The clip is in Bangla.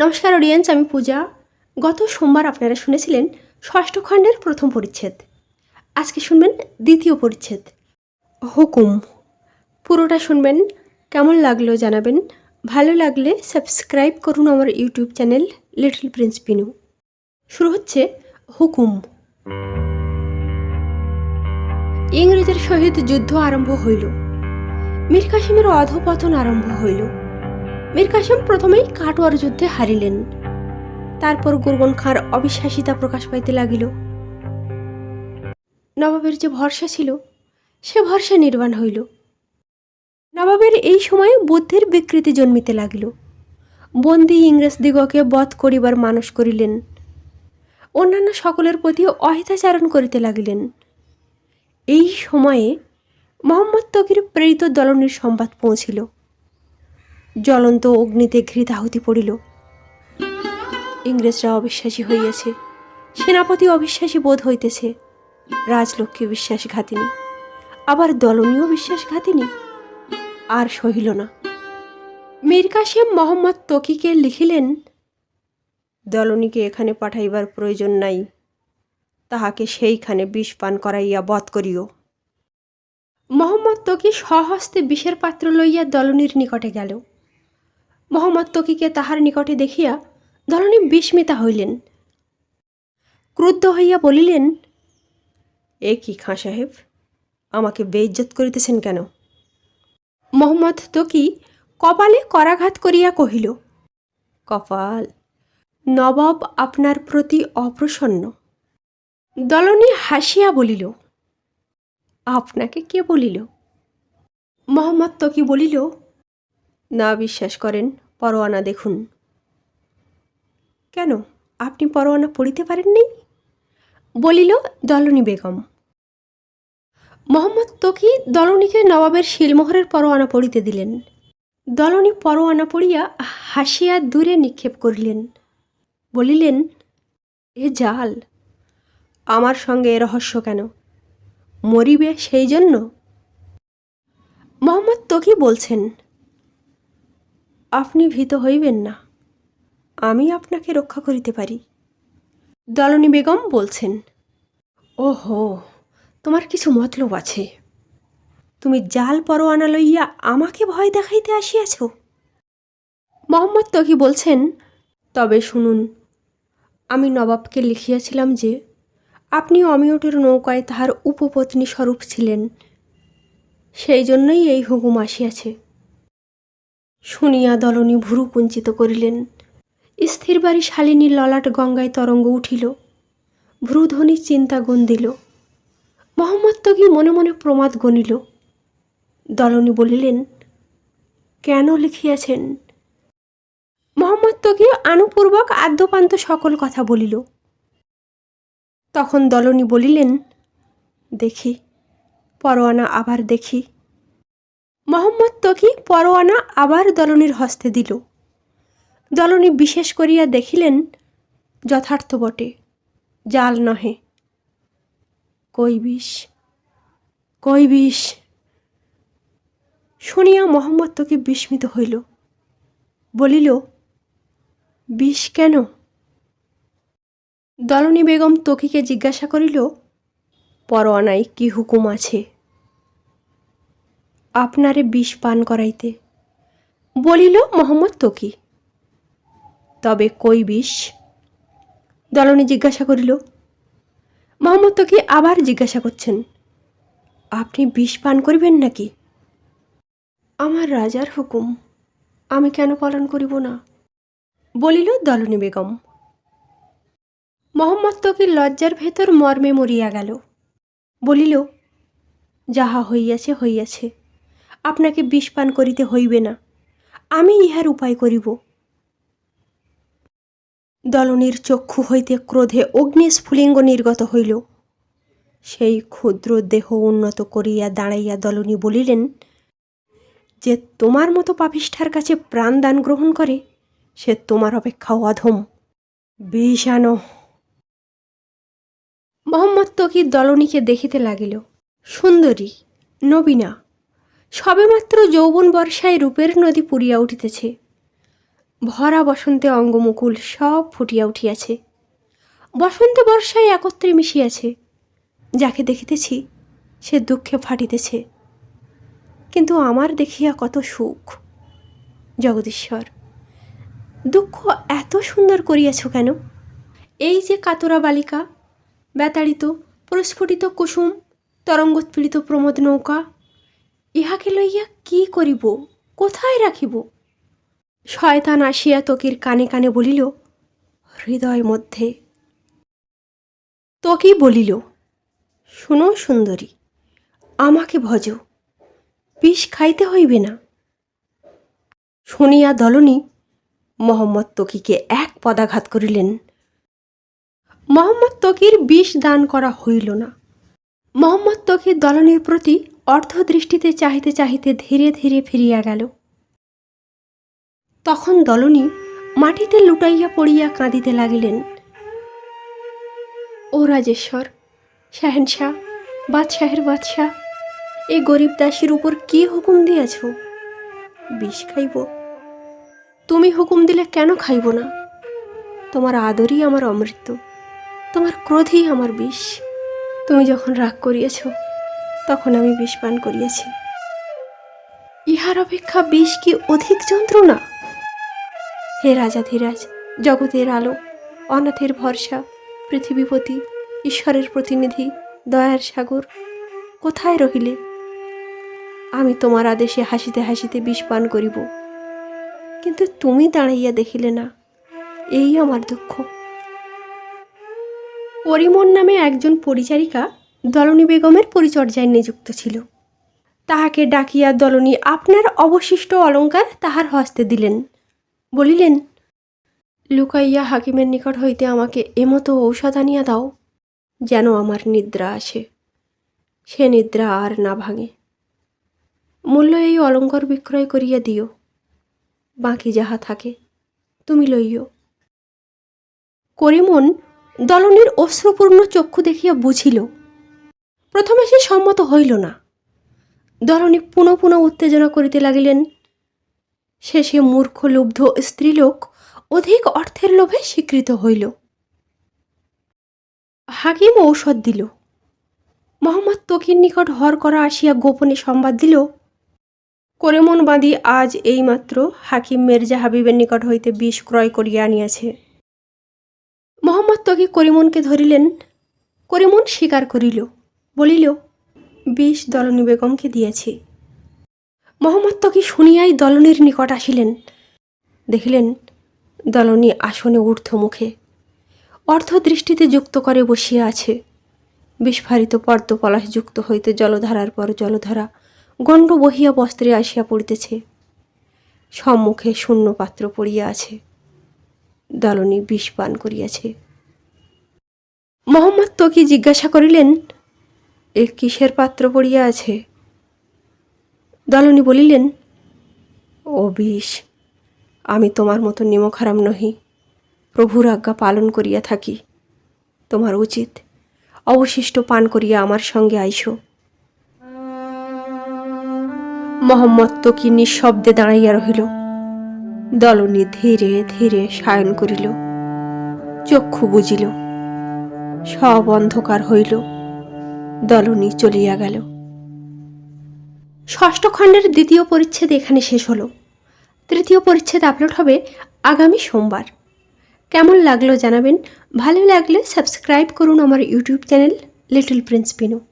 নমস্কার অডিয়েন্স আমি পূজা। গত সোমবার আপনারা শুনেছিলেন ষষ্ঠ খণ্ডের প্রথম পরিচ্ছেদ। আজকে শুনবেন দ্বিতীয় পরিচ্ছেদ। হুকুম। পুরোটা শুনবেন, কেমন লাগল জানাবেন। ভালো লাগলে সাবস্ক্রাইব করুন আমার YouTube channel little prince Pinu শুরু হচ্ছে হুকুম। ইংরেজের সহিত যুদ্ধ আরম্ভ হইল। মীর কাসিমের অধপতন আরম্ভ হইল। মীর কাসিম প্রথমেই কাটোয়ার যুদ্ধে হারিলেন। তারপর গুরগন খাঁর অবিশ্বাসিতা প্রকাশ পাইতে লাগিল। নবাবের যে ভরসা ছিল, সে ভরসা নির্বাণ হইল। নবাবের এই সময়ে বুদ্ধির বিকৃতি জন্মিতে লাগিল। বন্দি ইংরেজদিগকে বধ করিবার মানুষ করিলেন। অন্যান্য সকলের প্রতি অহিতাচারণ করিতে লাগিলেন। এই সময়ে মোহাম্মদ তকির প্রেরিত দলনির সংবাদ পৌঁছিল। জ্বলন্ত অগ্নিতে ঘৃতাহুতি পড়িল। ইংরেজরা অবিশ্বাসী হইয়াছে। সেনাপতি অবিশ্বাসী বোধ হইতেছে। রাজলক্ষ্মী বিশ্বাসঘাতিনী। আবার দলনীয় বিশ্বাসঘাতিনী? আর সহিল না। মীর কাসেম মোহাম্মদ তকিকে লিখিলেন, দলনীকে এখানে পাঠাইবার প্রয়োজন নাই। তাহাকে সেইখানে বিষ পান করাইয়া বধ করিও। মোহাম্মদ তকি স্বহস্তে বিষের পাত্র লইয়া দলনীর নিকটে গেল। মোহাম্মদ তকিকে তাহার নিকটে দেখিয়া দলনী বিস্মিতা হইলেন। ক্রুদ্ধ হইয়া বলিলেন, এ কি খাঁ সাহেব, আমাকে বেইজ্জত করিতেছেন কেন? মোহাম্মদ তকি কপালে করাঘাত করিয়া কহিল, কপাল, নবাব আপনার প্রতি অপ্রসন্ন। দলনী হাসিয়া বলিল, আপনাকে কে বলিল? মোহাম্মদ তকি বলিল না বিশ্বাস করেন, পরোয়ানা দেখুন। কেন? আপনি পরোয়ানা পড়িতে পারেননি? বলিল দলনী বেগম। মোহাম্মদ তকি দলনীকে নবাবের শিলমোহরের পরোয়ানা পড়িতে দিলেন। দলনী পরোয়ানা পড়িয়া হাসিয়া দূরে নিক্ষেপ করিলেন। বলিলেন, এ জাল, আমার সঙ্গে এ রহস্য কেন? মরিবে সেই জন্য? মোহাম্মদ তকি বলছেন আপনি ভীত হইবেন না। আমি আপনাকে রক্ষা করিতে পারি। দলনী বেগম বলছেন, ওহো, তোমার কিছু মতলব আছে। তুমি জাল পরোয়ানা লইয়া আমাকে ভয় দেখাইতে আসিয়াছ? মোহাম্মদ তকি বলছেন, তবে শুনুন, আমি নবাবকে লিখিয়াছিলাম যে, আপনি অমিয়টের নৌকায় তাহার উপপত্নী স্বরূপ ছিলেন। সেই জন্যই এই হুকুম আসিয়াছে। শুনিয়া দলনী ভুরু কুঞ্চিত করিলেন। স্থির বাড়ি শালিনীর ললাট গঙ্গায় তরঙ্গ উঠিল। ভ্রুধ্বনি চিন্তা গন্দিল মোহাম্মদ তগি মনে মনে প্রমাদ গণিল। দলনী বলিলেন, কেন লিখিয়াছেন? মোহাম্মদ তগি আনুপূর্বক আদ্যপান্ত সকল কথা বলিল। তখন দলনী বলিলেন, দেখি, পরোয়ানা আবার দেখি। মোহাম্মদ তকি পরোয়ানা আবার দলনীর হস্তে দিল। দলনী বিশেষ করিয়া দেখিলেন, যথার্থ বটে, জাল নহে। কই বিষ বিষ? শুনিয়া মোহাম্মদ তকি বিস্মিত হইল। বলিল, বিষ কেন? দলনী বেগম তকিকে জিজ্ঞাসা করিল, পরোয়ানায় কি হুকুম আছে? আপনারে বিষ পান করাইতে। বলিল, মোহাম্মদ তকি তবে কই বিষ? দলনী জিজ্ঞাসা করিল, মোহাম্মদ তকি আবার জিজ্ঞাসা করছেন? আপনি বিষ পান করিবেন নাকি? আমার রাজার হুকুম, আমি কেন পালন করিব না? বলিল দলনী বেগম। মোহাম্মদ তকির লজ্জার ভেতর মর্মে মরিয়া গেল? বলিল, যাহা হইয়াছে হইয়াছে। আপনাকে বিষ পান করিতে হইবে না। আমি ইহার উপায় করিব। দলনীর চক্ষু হইতে ক্রোধে অগ্নিস্ফুলিঙ্গ নির্গত হইল। সেই ক্ষুদ্র দেহ উন্নত করিয়া দাঁড়াইয়া দলনী বলিলেন, যে তোমার মতো পাপিষ্ঠার কাছে প্রাণদান গ্রহণ করে, সে তোমার অপেক্ষা অধম। বিষ আনো। মোহাম্মদ তকি দলনীকে দেখিতে লাগিল, সুন্দরী, নবীনা সবেমাত্র যৌবন বর্ষায় রূপের নদী পুরিয়া উঠিতেছে। ভরা বসন্তে অঙ্গমুকুল সব ফুটিয়া উঠিয়াছে। বসন্ত বর্ষায় একত্রে মিশিয়াছে। যাকে দেখিতেছি, সে দুঃখে ফাটিতেছে। কিন্তু আমার দেখিয়া কত সুখ। জগদীশ্বর, দুঃখ এত সুন্দর করিয়াছ কেন? এই যে কাতরা বালিকা বেতাড়িত প্রস্ফুটিত কুসুম, তরঙ্গোৎপীড়িত প্রমোদ নৌকা ইহাকে লইয়া কি করিব? কোথায় রাখিব? শয়তান আসিয়া তকির কানে কানে বলিল, হৃদয় মধ্যে। তকি বলিল, শুনো সুন্দরী, আমাকে ভজ, বিষ খাইতে হইবে না। শুনিয়া দলনী মোহাম্মদ তকিকে এক পদাঘাত করিলেন, মোহাম্মদ তকির বিষ দান করা হইল না। মোহাম্মদ তকির দলনীর প্রতি অর্ধদৃষ্টিতে চাহিতে চাহিতে ধীরে ধীরে ফিরিয়া গেল। তখন দলনী মাটিতে লুটাইয়া পড়িয়া কাঁদিতে লাগিলেন। ও রাজেশ্বর শাহেনশাহ বাদশাহের বাদশাহ, এ গরিব দাসীর উপর কি হুকুম দিয়াছ? বিষ খাইব। তুমি হুকুম দিলে কেন খাইব না? তোমার আদরই আমার অমৃত, তোমার ক্রোধই আমার বিষ। তুমি যখন রাগ করিয়াছ তখন আমি বিষ পান করিয়াছি। ইহার অপেক্ষা বিষ কি অধিক যন্ত্রণা? হে রাজা ধীরাজ জগতের আলো অনাথের ভরসা পৃথিবীপতি ঈশ্বরের প্রতিনিধি দয়ার সাগর কোথায় রহিলে? আমি তোমার আদেশে হাসিতে হাসিতে বিষ পান করিব। কিন্তু তুমি দাঁড়াইয়া দেখিলে না এই আমার দুঃখ। পরিমন নামে একজন পরিচারিকা দলনী বেগমের পরিচর্যায় নিযুক্ত ছিল। তাহাকে ডাকিয়া দলনী আপনার অবশিষ্ট অলঙ্কার তাহার হস্তে দিলেন। বলিলেন, লুকাইয়া হাকিমের নিকট হইতে আমাকে এমতো ঔষধ আনিয়া দাও, যেন আমার নিদ্রা আসে। সে নিদ্রা আর না ভাঙে। মূল্য এই অলঙ্কার বিক্রয় করিয়া দিও। বাকি যাহা থাকে, তুমি লইও। করিমন দলনের অশ্রুপূর্ণ চক্ষু দেখিয়া বুঝিল প্রথমে সে সম্মত হইল না। ধরণী পুনঃ পুনঃ উত্তেজনা করিতে লাগিলেন। শেষে মূর্খ, লুব্ধ স্ত্রীলোক অধিক অর্থের লোভে স্বীকৃত হইল। হাকিম ঔষধ দিল। মোহাম্মদ তকির নিকট হর করা আসিয়া গোপনে সংবাদ দিল, করেমন বাঁধি আজ এইমাত্র হাকিম মির্জা হাবিবের নিকট হইতে বিষ ক্রয় করিয়া আনিয়াছে। মোহাম্মদ তকি করিমনকে ধরিলেন। করিমন স্বীকার করিল বলিল বিষ দলনী বেগমকে দিয়েছি। মোহাম্মদ তকি শুনিয়াই দলনীর নিকট আসিলেন। দেখিলেন, দলনী আসনে ঊর্ধ্বমুখে অর্ধদৃষ্টিতে যুক্ত করে বসিয়া আছে। বিস্ফারিত পদ্মপলাশ যুক্ত হইতে জলধারার পর জলধারা, গণ্ড বহিয়া বস্ত্রে আসিয়া পড়িতেছে। সম্মুখে শূন্য পাত্র পড়িয়া আছে। দলনী বিষ পান করিয়াছে। মোহাম্মদ তকি জিজ্ঞাসা করিলেন এ কিসের পাত্র পড়িয়া আছে? দলনী বলিলেন, ও বিষ, আমি তোমার মতো নিমখারাম নহি। প্রভুর আজ্ঞা পালন করিয়া থাকি। তোমার উচিত অবশিষ্ট পান করিয়া আমার সঙ্গে আইসো। মোহাম্মদ কি নিঃশব্দে দাঁড়াইয়া রহিল। দলনী ধীরে ধীরে সায়ন করিল। চক্ষু বুঝিল সব অন্ধকার হইল। দলনী চলিয়া গেল। ষষ্ঠ খণ্ডের দ্বিতীয় পরিচ্ছেদ এখানে শেষ হলো। তৃতীয় পরিচ্ছেদ আপলোড হবে আগামী সোমবার। কেমন লাগল জানাবেন? ভালো লাগলে সাবস্ক্রাইব করুন আমার YouTube channel little prince Pino